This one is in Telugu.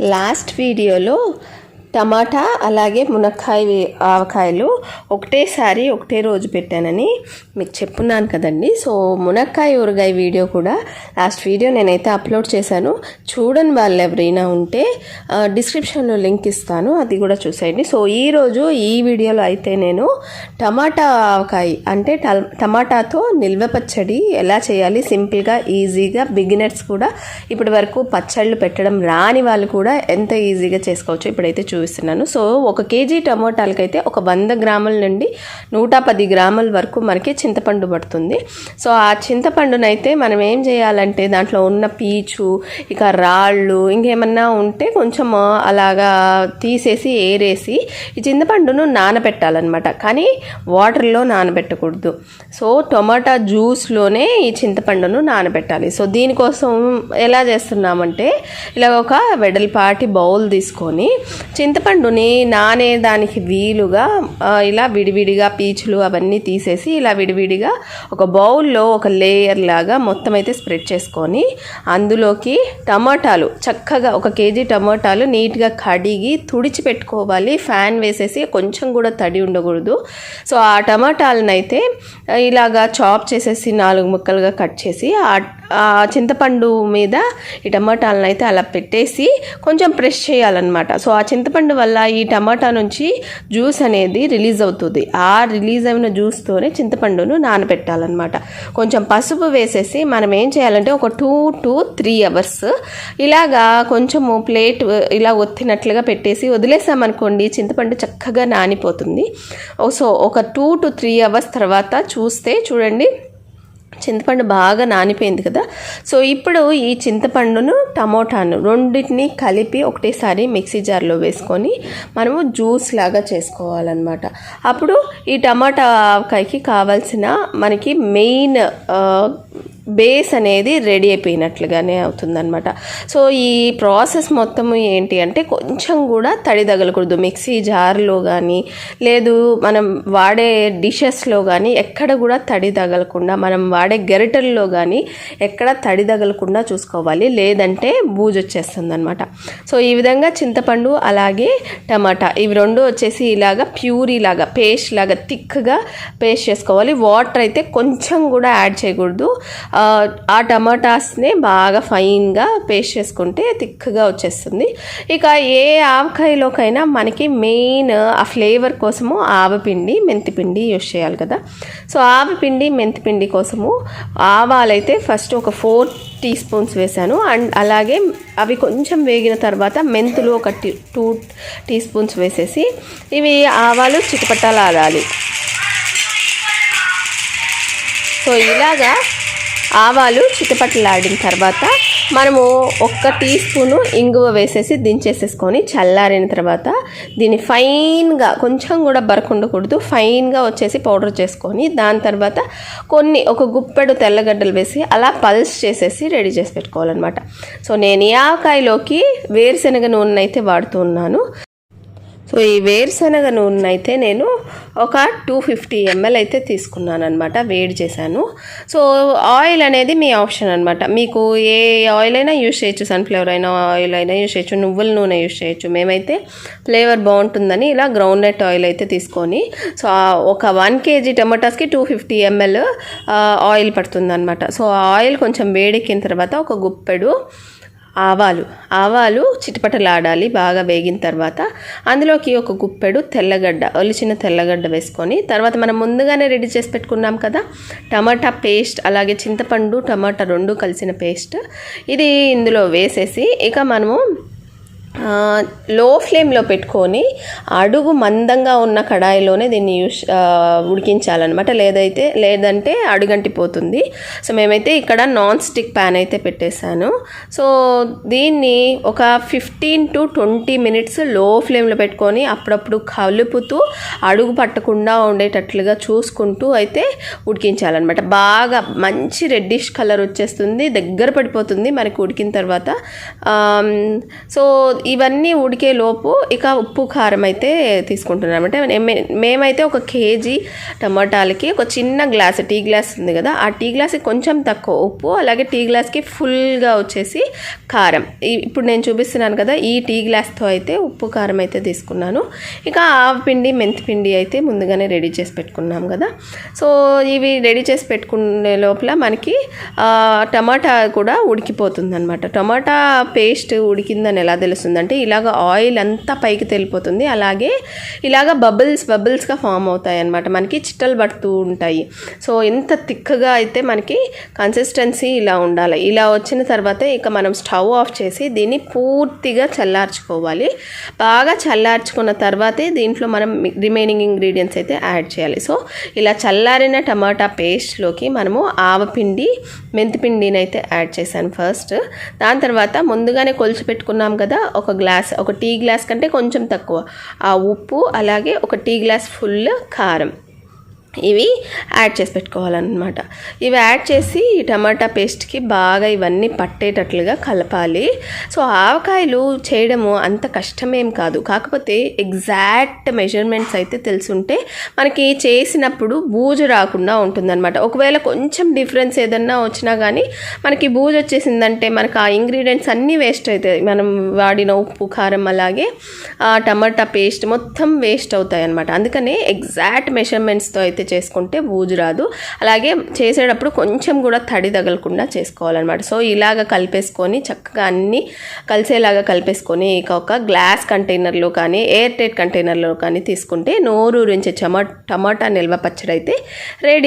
లాస్ట్ వీడియోలో టమాటా అలాగే మునక్కాయ ఆవకాయలు ఒకటేసారి ఒకటే రోజు పెట్టానని మీకు చెప్పున్నాను కదండి. సో మునక్కాయ ఊరగాయ వీడియో కూడా లాస్ట్ వీడియో నేనైతే అప్లోడ్ చేశాను. చూడని వాళ్ళు ఎవరైనా ఉంటే డిస్క్రిప్షన్లో లింక్ ఇస్తాను. అది కూడా చూసేయండి. సో ఈరోజు ఈ వీడియోలో అయితే నేను టమాటా ఆవకాయ అంటే టల్- టమాటాతో నిల్వ పచ్చడి ఎలా చేయాలి? సింపుల్గా ఈజీగా బిగినర్స్ కూడా ఇప్పటి వరకు పచ్చళ్ళు పెట్టడం రాని వాళ్ళు కూడా ఎంత ఈజీగా చేసుకోవచ్చు? ఇప్పుడైతే చూపిస్తున్నాను. సో ఒక కేజీ టమోటాలకైతే ఒక వంద గ్రాముల నుండి నూట పది గ్రాముల వరకు మనకి చింతపండు పడుతుంది. సో ఆ చింతపండునైతే మనం ఏం చేయాలంటే దాంట్లో ఉన్న పీచు ఇక రాళ్ళు ఇంకేమన్నా ఉంటే కొంచెం అలాగా తీసేసి ఏరేసి ఈ చింతపండును నానబెట్టాలన్నమాట. కానీ వాటర్లో నానబెట్టకూడదు. సో టొమాటా జ్యూస్లోనే ఈ చింతపండును నానబెట్టాలి. సో దీనికోసం ఎలా చేస్తున్నామంటే ఇలా ఒక వెడల్పాటి బౌల్ తీసుకొని చింతపండుని నానేదానికి వీలుగా ఇలా విడివిడిగా పీచులు అవన్నీ తీసేసి ఇలా విడివిడిగా ఒక బౌల్లో ఒక లేయర్ లాగా మొత్తం అయితే స్ప్రెడ్ చేసుకొని అందులోకి టమాటాలు చక్కగా ఒక కేజీ టమాటాలు నీట్గా కడిగి తుడిచి పెట్టుకోవాలి. ఫ్యాన్ వేసేసి కొంచెం కూడా తడి ఉండకూడదు. సో ఆ టమాటాలను అయితే ఇలాగా చాప్ చేసేసి నాలుగు ముక్కలుగా కట్ చేసి ఆ చింతపండు మీద ఈ టమాటాలను అయితే అలా పెట్టేసి కొంచెం ప్రెస్ చేయాలన్నమాట. సో ఆ చింతపండు వల్ల ఈ టమాటా నుంచి జ్యూస్ అనేది రిలీజ్ అవుతుంది. ఆ రిలీజ్ అయిన జ్యూస్తోనే చింతపండును నానబెట్టాలన్నమాట. కొంచెం పసుపు వేసేసి మనం ఏం చేయాలంటే ఒక టూ టు త్రీ అవర్స్ ఇలాగా కొంచెము ప్లేట్ ఇలా ఒత్తినట్లుగా పెట్టేసి వదిలేసామనుకోండి చింతపండు చక్కగా నానిపోతుంది. సో ఒక టూ టు త్రీ అవర్స్ తర్వాత చూస్తే చూడండి చింతపండు బాగా నానిపోయింది కదా. సో ఇప్పుడు ఈ చింతపండును టమోటాను రెండింటిని కలిపి ఒకటేసారి మిక్సీ జార్లో వేసుకొని మనము జ్యూస్ లాగా చేసుకోవాలన్నమాట. అప్పుడు ఈ టమాటా ఆవకాయకి కావాల్సిన మనకి మెయిన్ బేస్ అనేది రెడీ అయిపోయినట్లుగానే అవుతుందనమాట సో ఈ ప్రాసెస్ మొత్తము ఏంటి అంటే కొంచెం కూడా తడి తగలకూడదు. మిక్సీ జార్లో కానీ లేదు మనం వాడే డిషెస్లో కానీ ఎక్కడ కూడా తడి తగలకుండా మనం వాడే గెరిటల్లో కానీ ఎక్కడ తడి తగలకుండా చూసుకోవాలి. లేదంటే బూజు వచ్చేస్తుంది అనమాట సో ఈ విధంగా చింతపండు అలాగే టమాటా ఇవి రెండు వచ్చేసి ఇలాగా ప్యూరీ లాగా పేస్ట్ లాగా థిక్గా పేస్ట్ చేసుకోవాలి. వాటర్ అయితే కొంచెం కూడా యాడ్ చేయకూడదు. ఆ, టమాటాస్ని బాగా ఫైన్గా పేస్ట్ చేసుకుంటే థిక్గా వచ్చేస్తుంది. ఇక ఏ ఆవకాయలోకైనా మనకి మెయిన్ ఆ ఫ్లేవర్ కోసము ఆవపిండి మెంతిపిండి యూస్ చేయాలి కదా. సో ఆవపిండి మెంతిపిండి కోసము ఆవాలైతే ఫస్ట్ ఒక ఫోర్ టీ స్పూన్స్ వేసాను అండ్ అలాగే అవి కొంచెం వేగిన తర్వాత మెంతులు ఒక టీ టూ టీ స్పూన్స్ వేసేసి ఇవి ఆవాలు చిటపటలాడాలి సో ఇలాగా ఆవాలు చిటపటలాడిన తర్వాత మనము ఒక్క టీ స్పూను ఇంగువ వేసేసి దించేసేసుకొని చల్లారిన తర్వాత దీన్ని ఫైన్గా కొంచెం కూడా బరకు ఉండకూడదు. ఫైన్గా వచ్చేసి పౌడర్ చేసుకొని దాని తర్వాత కొన్ని ఒక గుప్పెడు తెల్లగడ్డలు వేసి అలా పల్స్ చేసేసి రెడీ చేసి పెట్టుకోవాలన్నమాట. సో నేను ఈ ఆవకాయలోకి వేరుశనగ నూనె అయితే వాడుతూ ఉన్నాను. సో ఈ వేరుశనగ నూనె అయితే నేను ఒక టూ ఫిఫ్టీ ఎంఎల్ అయితే తీసుకున్నాను అనమాట వేడి చేశాను. సో ఆయిల్ అనేది మీ ఆప్షన్ అనమాట మీకు ఏ ఆయిల్ అయినా యూస్ చేయొచ్చు సన్ఫ్లవర్ అయినా ఆయిల్ అయినా యూస్ చేయొచ్చు నువ్వుల నూనె యూస్ చేయొచ్చు. మేమైతే ఫ్లేవర్ బాగుంటుందని ఇలా గ్రౌండ్ నట్ ఆయిల్ అయితే తీసుకొని సో ఒక వన్ కేజీ టమాటాస్కి టూ ఫిఫ్టీ ఎంఎల్ ఆయిల్ పడుతుంది అనమాట సో ఆ ఆయిల్ కొంచెం వేడెక్కిన తర్వాత ఒక గుప్పెడు ఆవాలు. ఆవాలు చిటపటలాడాలి బాగా వేగిన తర్వాత అందులోకి ఒక గుప్పెడు తెల్లగడ్డ ఒలిచిన తెల్లగడ్డ వేసుకొని తర్వాత మనం ముందుగానే రెడీ చేసి పెట్టుకున్నాం కదా టమాటా పేస్ట్ అలాగే చింతపండు టమాటా రెండు కలిసిన పేస్ట్ ఇది ఇందులో వేసేసి ఇక మనము లో ఫ్లేమ్లో పెట్టుకొని అడుగు మందంగా ఉన్న కడాయిలోనే దీన్ని యూస్ ఉడికించాలన్నమాట. లేదైతే లేదంటే అడుగంటిపోతుంది. సో మేమైతే ఇక్కడ నాన్ స్టిక్ ప్యాన్ అయితే పెట్టేశాను. సో దీన్ని ఒక ఫిఫ్టీన్ టు ట్వంటీ మినిట్స్లో ఫ్లేమ్లో పెట్టుకొని అప్పుడప్పుడు కలుపుతూ అడుగు పట్టకుండా ఉండేటట్లుగా చూసుకుంటూ అయితే ఉడికించాలన్నమాట. బాగా మంచి రెడ్డిష్ కలర్ వచ్చేస్తుంది దగ్గర పడిపోతుంది మనకి ఉడికిన తర్వాత. సో ఇవన్నీ ఉడికే లోపు ఇక ఉప్పు కారం అయితే తీసుకుంటున్నాం. అంటే మేమైతే ఒక కేజీ టమాటాలకి ఒక చిన్న గ్లాస్ టీ గ్లాస్ ఉంది కదా ఆ టీ గ్లాస్కి కొంచెం తక్కువ ఉప్పు అలాగే టీ గ్లాస్కి ఫుల్గా వచ్చేసి కారం. ఇప్పుడు నేను చూపిస్తున్నాను కదా ఈ టీ గ్లాస్తో అయితే ఉప్పు కారం అయితే తీసుకున్నాను. ఇక ఆవు పిండి మెంతి పిండి అయితే ముందుగానే రెడీ చేసి పెట్టుకున్నాం కదా. సో ఇవి రెడీ చేసి పెట్టుకునే లోపల మనకి టమాటా కూడా ఉడికిపోతుంది అనమాట టమాటా పేస్ట్ ఉడికిందని ఎలా తెలుస్తుంది? అంటే ఇలాగ ఆయిల్ అంతా పైకి తెలిపోతుంది. అలాగే ఇలాగ బబుల్స్ బబుల్స్గా ఫామ్ అవుతాయి అనమాట మనకి చిట్టలు పడుతూ ఉంటాయి. సో ఎంత తిక్కగా అయితే మనకి కన్సిస్టెన్సీ ఇలా ఉండాలి. ఇలా వచ్చిన తర్వాత ఇక మనం స్టవ్ ఆఫ్ చేసి దీన్ని పూర్తిగా చల్లార్చుకోవాలి. బాగా చల్లార్చుకున్న తర్వాతే దీంట్లో మనం రిమైనింగ్ ఇంగ్రీడియంట్స్ అయితే యాడ్ చేయాలి. సో ఇలా చల్లారిన టమాటా పేస్ట్లోకి మనము ఆవపిండి మెంతిపిండిని అయితే యాడ్ చేశాను ఫస్ట్ దాని తర్వాత ముందుగానే కొలిచి పెట్టుకున్నాం కదా ఒక గ్లాస్ ఒక టీ గ్లాస్ కంటే కొంచెం తక్కువ. ఆ ఉప్పు అలాగే ఒక టీ గ్లాస్ ఫుల్ కారం. ఇవి యాడ్ చేసి పెట్టుకోవాలన్నమాట. ఇవి యాడ్ చేసి ఈ టమాటా పేస్ట్కి బాగా ఇవన్నీ పట్టేటట్లుగా కలపాలి. సో ఆవకాయలు చేయడము అంత కష్టమేం కాదు. కాకపోతే ఎగ్జాక్ట్ మెజర్మెంట్స్ అయితే తెలుసుంటే మనకి చేసినప్పుడు బూజు రాకుండా ఉంటుందన్నమాట. ఒకవేళ కొంచెం డిఫరెన్స్ ఏదన్నా వచ్చినా కానీ మనకి బూజు వచ్చేసిందంటే మనకు ఆ ఇంగ్రీడియంట్స్ అన్నీ వేస్ట్ అవుతాయి. మనం వాడిన ఉప్పు కారం అలాగే ఆ టమాటా పేస్ట్ మొత్తం వేస్ట్ అవుతాయి అనమాట అందుకనే ఎగ్జాక్ట్ మెషర్మెంట్స్తో అయితే చేసుకుంటే బూజు రాదు. అలాగే చేసేటప్పుడు కొంచెం కూడా తడి తగలకుండా చేసుకోవాలన్నమాట. సో ఇలాగ కలిపేసుకొని చక్కగా అన్నీ కలిసేలాగా కలిపేసుకొని ఇక ఒక గ్లాస్ కంటైనర్లో కానీ ఎయిర్ టైట్ కంటైనర్లో కానీ తీసుకుంటే నోరూరించే చమ టమాటా నిల్వ పచ్చడి అయితే రెడీ.